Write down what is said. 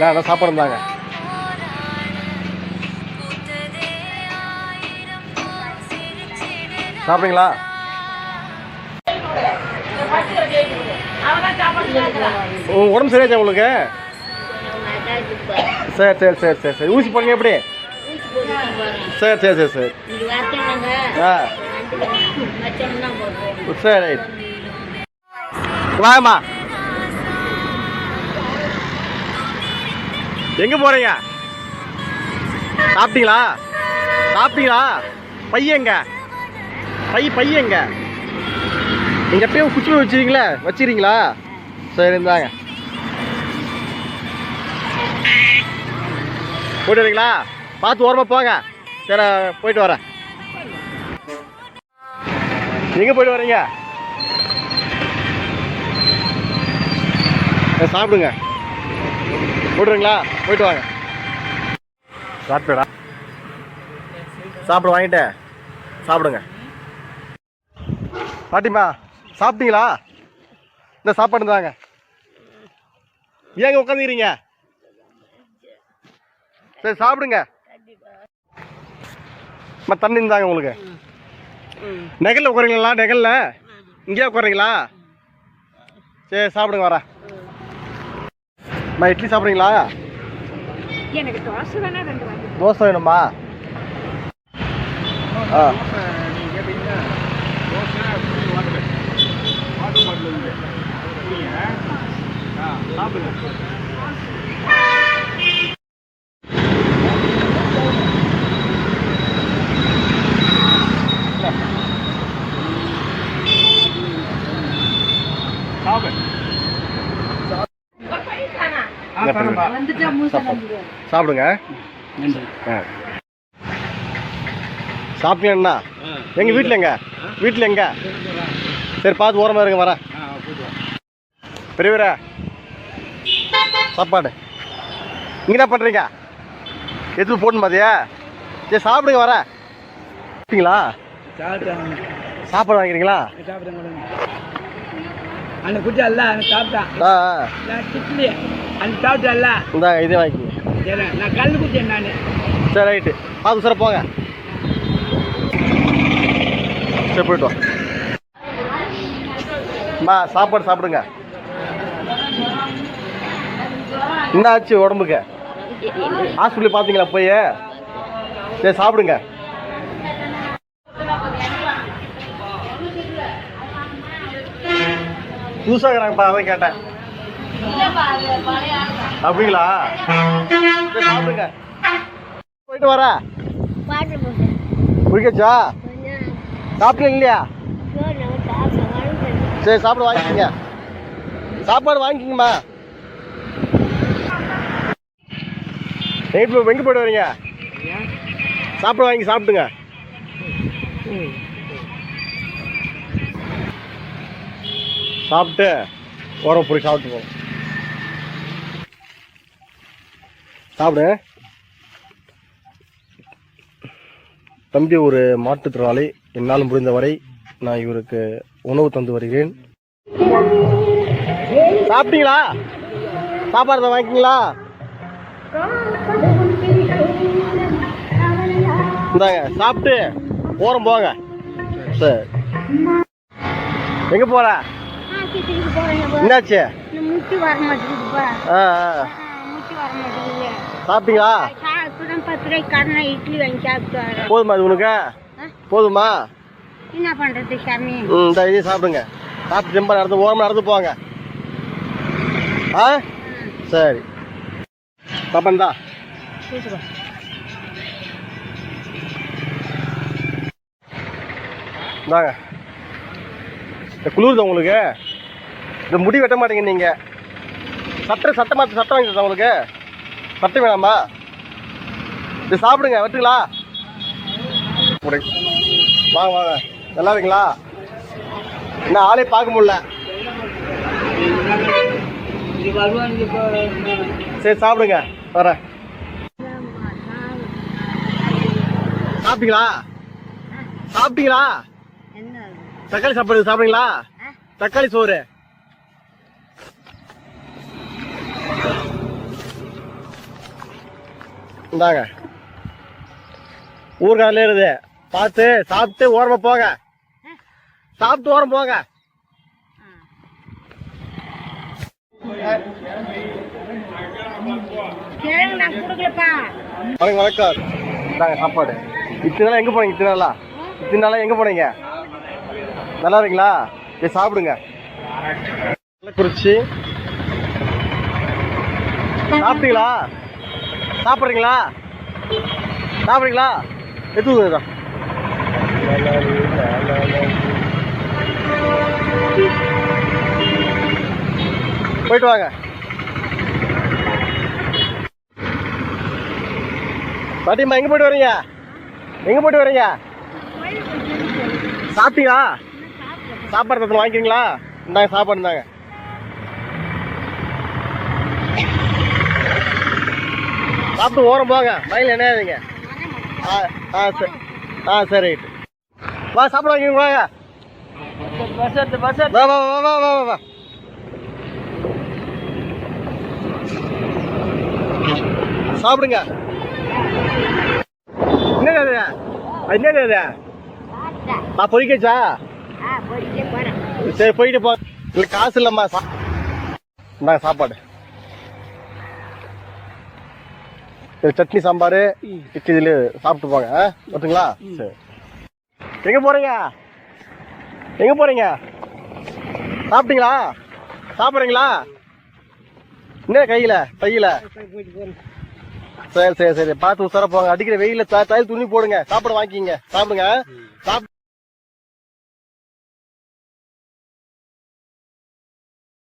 நான் அதான் சாப்பாடு இருந்தாங்க சாப்பிடுங்களா உடம்பு சரியாச்சா உங்களுக்கு? சரி சரி சரி சரி சரி. ஊசி போடுங்க எப்படி? சரி சரி சரி சரி. ஆ. சரி ரைட். வாங்கம்மா. எங்க போறீங்க? சாப்பிட்டீங்களா? சாப்பிட்டீங்களா? பையங்க பை பையங்க நீங்க எப்பயும் குச்சி வச்சிருக்கீங்களே வச்சிருக்கீங்களா? சரி இருந்தாங்க போயிட்டு வரீங்களா? பார்த்து ஓரமா போங்க. சரி போயிட்டு வரேன். எங்க போயிட்டு வரீங்க? சாப்பிடுங்க. போட்டுருங்களா போயிட்டு வாங்க. சாப்பிட்டடா சாப்பிட வாங்கிட்டு. சாப்பிடுங்க. பாட்டிமா சாப்பிட்டீங்களா? இந்த சாப்பாடு தாங்க ஏங்க உட்காந்துக்கிறீங்க சரி சாப்பிடுங்க. தண்ணி இருந்தாங்க உங்களுக்கு. நெகல்ல உட்காருங்களா நெகல்ல இங்கேயே உட்காருங்களா சரி சாப்பிடுங்க வரேன். அம்மா இட்லி சாப்பிட்றீங்களா? எனக்கு தோசை வேணா ரெண்டு வாங்கி தோசை வேணுமா? ஆ. மூசை சாப்பிடுங்க. ஆ. சாப்பிட்டீங்கண்ணா எங்க வீட்டில் எங்க? வீட்டில் எங்க? சரி பார்த்து ஓரமாக இருங்க வரேன். பெரியவரா சாப்பாடு. இங்கே என்ன பண்ணுறீங்க எது போடணும் பாத்தியா? சரி சாப்பிடுங்க வரேன். சாப்பிட்டீங்களா? சாப்பாடு வாங்கிக்கிறீங்களா? அந்த குட்டி அல்ல அந்த சாப்பிட்டான். கிட்லி அந்த சாப்பிட்டல்ல இந்தாங்க இதே வாங்கிக்கிங்க சரி நான் கல் குடிச்சேன் நான். சரி ரைட்டு. பார்த்து சார் போங்க. சரி போயிட்டு வா. அம்மா சாப்பாடு சாப்பிடுங்க. என்ன ஆச்சு உடம்புக்கு ஹாஸ்பிட்டல் பார்த்தீங்களா போய்? சரி சாப்பிடுங்க. புதுசாக இருக்கிறாங்கப்பா அதான் கேட்டேன். அப்படிங்களா? சாப்பிடுங்க. போயிட்டு போட்டு குடிக்கச்சா? சாப்பிட்டீங்க இல்லையா? சரி சாப்பிட வாங்கிக்கோங்க. சாப்பாடு வாங்கிக்கோங்கம்மா. எங்கே எங்கே போயிட்டு வரீங்க. சாப்பாடு வாங்கி சாப்பிடுங்க. சாப்பிட்டு உரம் போய் சாப்பிட்டு போங்க சாப்பிடு. தம்பி ஒரு மாற்றுத்திறனாளி. என்னால் முடிந்தவரை நான் இவருக்கு உணவு தந்து வருகிறேன். சாப்பிட்டீங்களா? சாப்பாடு தான் வாங்கிக்கிங்களா இந்தாங்க சாப்பிட்டு ஓரம் போங்க. சரி. எங்கே போகிற போறேன் என்னாச்சு? முட்டி வர மாட்டேங்குதுப்பா. முட்டி வர மாட்டேங்குது சாப்பிட்டீங்களா இப்பதான் பத்து ரூபாய்க்கு கடனை இட்லி வாங்கி சாப்பிட்டு வரேன். போதுமா இது உனக்கு? போதுமா? என்ன பண்றது சாமி? ம் சாப்பிடுங்க. சாப்பிட்டு ரொம்ப நடந்து ஓரமாக நடந்து போங்க. ஆ? சரி. பாப்பா இந்தாங்க. இந்த குளிருதா உங்களுக்கு? இந்த முடி வெட்ட மாட்டீங்க நீங்கள் சட்டை சட்டை மாற்ற சட்டை வாங்கி உங்களுக்கு. சட்டை வேணாமா? இது சாப்பிடுங்க வெட்டுங்களா. வாங்க வாங்க. நல்லா இருக்கீங்களா என்ன ஆளே பார்க்க முடியல. இப்போ சரி சாப்பிடுங்க. வரேன். சாப்பிட்டீங்களா? சாப்பிட்டீங்களா? தக்காளி சாப்பாடு சாப்பிடுங்களா தக்காளி சோறு. இந்தாங்க. ஊர்காரில் இருக்குது. பார்த்து சாப்பிட்டு ஓரமா போங்க. சாப்பிட்டு ஓரம் போங்க. வணக்கம் வணக்கம். இந்தாங்க சாப்பாடு. இத்தனை நாளா எங்கே போனீங்க? இத்தனை நாளா? இத்தனை நாளா எங்கே போனீங்க? நல்லா இருக்கீங்களா? போய் சாப்பிடுங்க. குறிச்சி சாப்பிட்டீங்களா? சாப்பிட்றீங்களா? சாப்பிட்றீங்களா? எடுத்துக்கோங்க போயிட்டு வாங்க. பாட்டிம்மா எங்க போயிட்டு வரீங்க? எங்க போயிட்டு வரீங்க? சாப்பிட்டீங்களா? சாப்பாடு வாங்கிக்கிறீங்களா? இந்தாங்க சாப்பாடு இருந்தாங்க சாப்பிட்டு ஓரம் போங்க மயில் என்ன ஆகுதுங்க ஆ ஆ சரி ஆ சரி. ரைட்டு வா சாப்பிட வாங்கிங்க வாங்க. வா வா வா வா வா வா சாப்பிடுங்க. என்னது அது என்னது அது ஆ பொறிக்கச்சா? சரி போயிட்டு போ. இல்லை காசு இல்லைம்மா இந்தாங்க சாப்பாடு இது சட்னி சாம்பார் இட்லி இதில் சாப்பிட்டு போங்க ஆ? ஓகேங்களா சரி. எங்கே போகிறீங்க எங்கே போகிறீங்க சாப்பிட்டீங்களா? சாப்பிட்றீங்களா? என்ன கையில்? கையில்? சரி சரி சரி. பார்த்து உசார போங்க. அடிக்கிற வெயில த- தயிர் துணி போடுங்க. சாப்பாடு வாங்கிக்கிங்க. சாப்பிடுங்க. சாப்பிட்டு